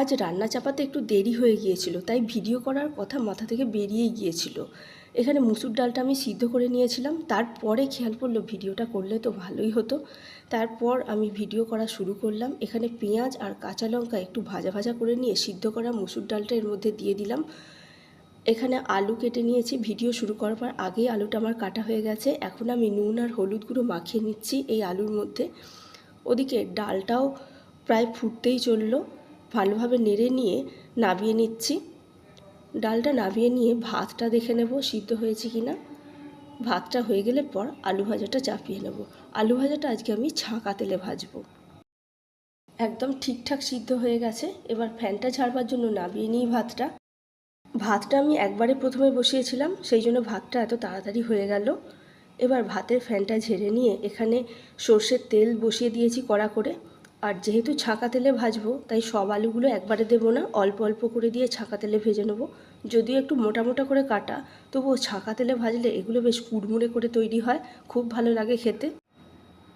আজ রান্না চাপাতে একটু দেরি হয়ে গিয়েছিল, তাই ভিডিও করার কথা মাথা থেকে বেরিয়েই গিয়েছিল। এখানে মুসুর ডালটা আমি সিদ্ধ করে নিয়েছিলাম, তারপরে খেয়াল পড়ল ভিডিওটা করলে তো ভালোই হতো। তারপর আমি ভিডিও করা শুরু করলাম, এখানে পেঁয়াজ আর কাঁচা লঙ্কা একটু ভাজা ভাজা করে নিয়ে সিদ্ধ করা মুসুর ডালটা এর মধ্যে দিয়ে দিলাম। এখানে আলু কেটে নিয়েছি, ভিডিও শুরু করার পর আগেই আলুটা আমার কাটা হয়ে গেছে, এখন আমি নুন আর হলুদ গুঁড়ো মাখিয়ে নিচ্ছি এই আলুর মধ্যে। ওদিকে ডালটাও প্রায় ফুটতেই চলল ভালোভাবে নেড়ে নিয়ে নাবিয়ে নিচ্ছি। ডালটা নাবিয়ে নিয়ে ভাতটা দেখে নেব সিদ্ধ হয়েছে কি না ভাতটা হয়ে গেলে পর আলু ভাজাটা চাপিয়ে নেব। আলু ভাজাটা আজকে আমি ছাঁকা তেলে ভাজবো। একদম ঠিকঠাক সিদ্ধ হয়ে গেছে। এবার ফ্যানটা ছাড়বার জন্য নাবিয়ে নিই ভাতটা। ভাতটা আমি একবারে প্রথমে বসিয়েছিলাম, সেই জন্য ভাতটা এত তাড়াতাড়ি হয়ে গেল। এবার ভাতের ফ্যানটা ঝেড়ে নিয়ে এখানে সর্ষের তেল বসিয়ে দিয়েছি কড়া করে। আর যেহেতু ছাঁকা তেলে ভাজবো, তাই সব আলুগুলো একবারে দেবো না, অল্প অল্প করে দিয়ে ছাঁকা তেলে ভেজে নেব। যদিও একটু মোটা মোটা করে কাটা, তবুও ছাঁকা তেলে ভাজলে এগুলো বেশ কুড়মুড়ে করে তৈরি হয়, খুব ভালো লাগে খেতে।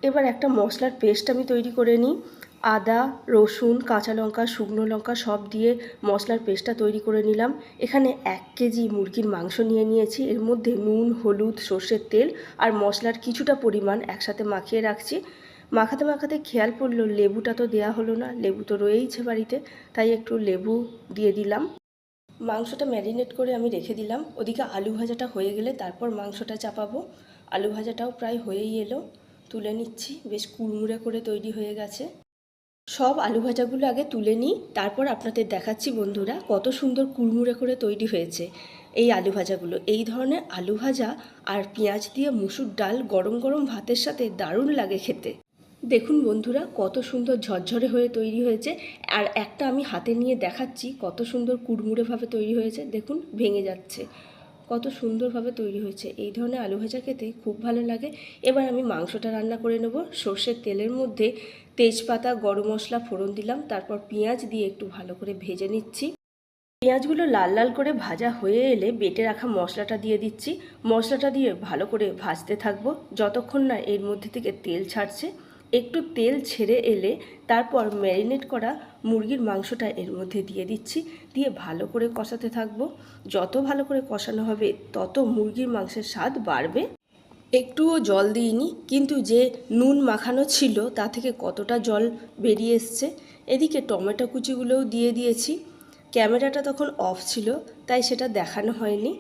এবার একটা মশলার পেস্ট আমি তৈরি করে নিই। আদা, রসুন, কাঁচা লঙ্কা, শুকনো লঙ্কা সব দিয়ে মশলার পেস্টটা তৈরি করে নিলাম। এখানে এক কেজি মুরগির মাংস নিয়ে নিয়েছি। এর মধ্যে নুন, হলুদ, সর্ষের তেল আর মশলার কিছুটা পরিমাণ একসাথে মাখিয়ে রাখছি। মাখাতে মাখাতে খেয়াল পড়ল, লেবুটা তো দেয়া হলো না, লেবু তো রয়েইছে বাড়িতে, তাই একটু লেবু দিয়ে দিলাম। মাংসটা ম্যারিনেট করে আমি রেখে দিলাম। ওদিকে আলু ভাজাটা হয়ে গেলে তারপর মাংসটা চাপাবো। আলু ভাজাটাও প্রায় হয়েই এলো, তুলে নিচ্ছি, বেশ কুড়মুড়ে করে তৈরি হয়ে গেছে। সব আলু ভাজাগুলো আগে তুলে নিই, তারপর আপনাদের দেখাচ্ছি বন্ধুরা কত সুন্দর কুড়মুড়ে করে তৈরি হয়েছে এই আলু ভাজাগুলো। এই ধরনের আলু ভাজা আর পেঁয়াজ দিয়ে মুসুর ডাল গরম গরম ভাতের সাথে দারুণ লাগে খেতে। দেখুন বন্ধুরা, কত সুন্দর ঝরঝরে হয়ে তৈরি হয়েছে। আর একটা আমি হাতে নিয়ে দেখাচ্ছি, কত সুন্দর কুড়মুড়েভাবে তৈরি হয়েছে। দেখুন, ভেঙে যাচ্ছে। কত সুন্দরভাবে তৈরি হয়েছে। এই ধরনের আলু ভাজা খেতে খুব ভালো লাগে। এবার আমি মাংসটা রান্না করে নেব। সর্ষের তেলের মধ্যে তেজপাতা, গরম মশলা, ফোড়ন দিলাম। তারপর পেঁয়াজ দিয়ে একটু ভালো করে ভেজে নিচ্ছি। পেঁয়াজগুলো লাল লাল করে ভাজা হয়ে এলে বেটে রাখা মশলাটা দিয়ে দিচ্ছি। মশলাটা দিয়ে ভালো করে ভাজতে থাকব। যতক্ষণ না এর মধ্যে থেকে তেল ছাড়ছে একটু তেল ছেড়ে এলে তারপর ম্যারিনেট করা মুরগির মাংসটা এর মধ্যে দিয়ে দিচ্ছি। দিয়ে ভালো করে কষাতে থাকব। যত ভালো করে কষানো হবে, তত মুরগির মাংসের স্বাদ বাড়বে। একটুও জল দিইনি, কিন্তু যে নুন মাখানো ছিল, তা থেকে কতটা জল বেরিয়ে এসছে। এদিকে টমেটো কুচিগুলোও দিয়ে দিয়েছি। ক্যামেরাটা তখন অফ ছিল, তাই সেটা দেখানো হয়নি।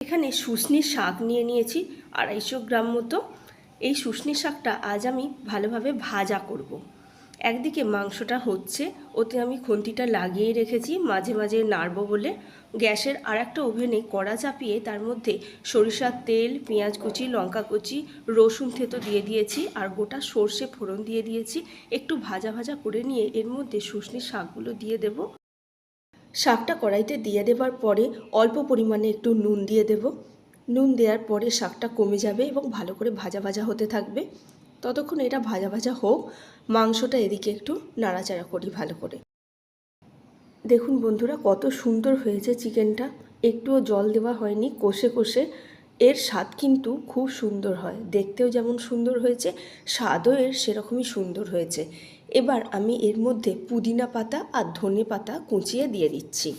এখানে শুশনির শাক নিয়ে নিয়েছি, আড়াইশো গ্রাম মতো। এই শুশনি শাকটা আজ আমি ভালোভাবে ভাজা করব। একদিকে মাংসটা হচ্ছে, ওতে আমি খুন্তিটা লাগিয়ে রেখেছি, মাঝে মাঝে নাড়বো বলে। গ্যাসের আর একটা ওভেনে কড়া চাপিয়ে তার মধ্যে সরিষার তেল, পেঁয়াজ কুচি, লঙ্কা কুচি, রসুন থেতো দিয়ে দিয়েছি আর গোটা সর্ষে ফোড়ন দিয়ে দিয়েছি। একটু ভাজা ভাজা করে নিয়ে এর মধ্যে শুশনির শাকগুলো দিয়ে দেব। শাকটা কড়াইতে দিয়ে দেবার পরে অল্প পরিমাণে একটু নুন দিয়ে দেবো। নুন দেওয়ার পরে শাকটা কমে যাবে এবং ভালো করে ভাজা ভাজা হতে থাকবে। ততক্ষণ এটা ভাজা ভাজা হোক, মাংসটা এদিকে একটু নাড়াচাড়া করি ভালো করে। দেখুন বন্ধুরা, কত সুন্দর হয়েছে চিকেনটা। একটুও জল দেওয়া হয়নি, কষে কষে। এর স্বাদ কিন্তু খুব সুন্দর হয়। দেখতেও যেমন সুন্দর হয়েছে, স্বাদও এর সেরকমই সুন্দর হয়েছে। এবার আমি এর মধ্যে পুদিনা পাতা আর ধনে পাতা কুচিয়ে দিয়ে দিচ্ছি।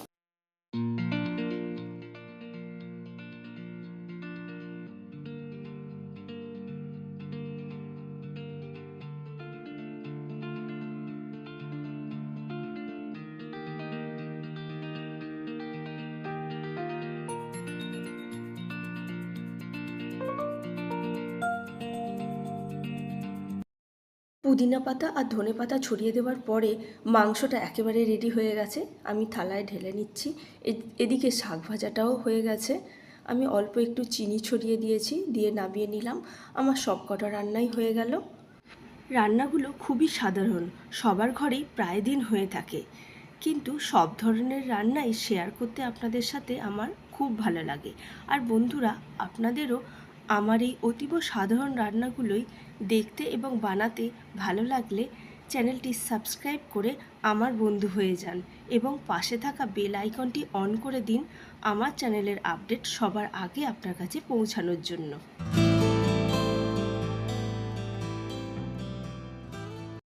পুদিনা পাতা আর ধনে পাতা ছড়িয়ে দেওয়ার পরে মাংসটা একেবারে রেডি হয়ে গেছে। আমি থালায় ঢেলে নিচ্ছি। এদিকে শাক ভাজাটাও হয়ে গেছে। আমি অল্প একটু চিনি ছড়িয়ে দিয়েছি, দিয়ে নামিয়ে নিলাম। আমার সব কটা রান্নাই হয়ে গেল। রান্নাগুলো খুবই সাধারণ। সবার ঘরেই প্রায় দিন হয়ে থাকে। কিন্তু সব ধরনের রান্নাই শেয়ার করতে আপনাদের সাথে আমার খুব ভালো লাগে। আর বন্ধুরা, আপনাদেরও আমার এই অতীব সাধারণ রান্নাগুলোই দেখতে এবং বানাতে ভালো লাগলে চ্যানেলটি সাবস্ক্রাইব করে আমার বন্ধু হয়ে যান এবং পাশে থাকা বেল আইকনটি অন করে দিন আমার চ্যানেলের আপডেট সবার আগে আপনার কাছে পৌঁছানোর জন্য।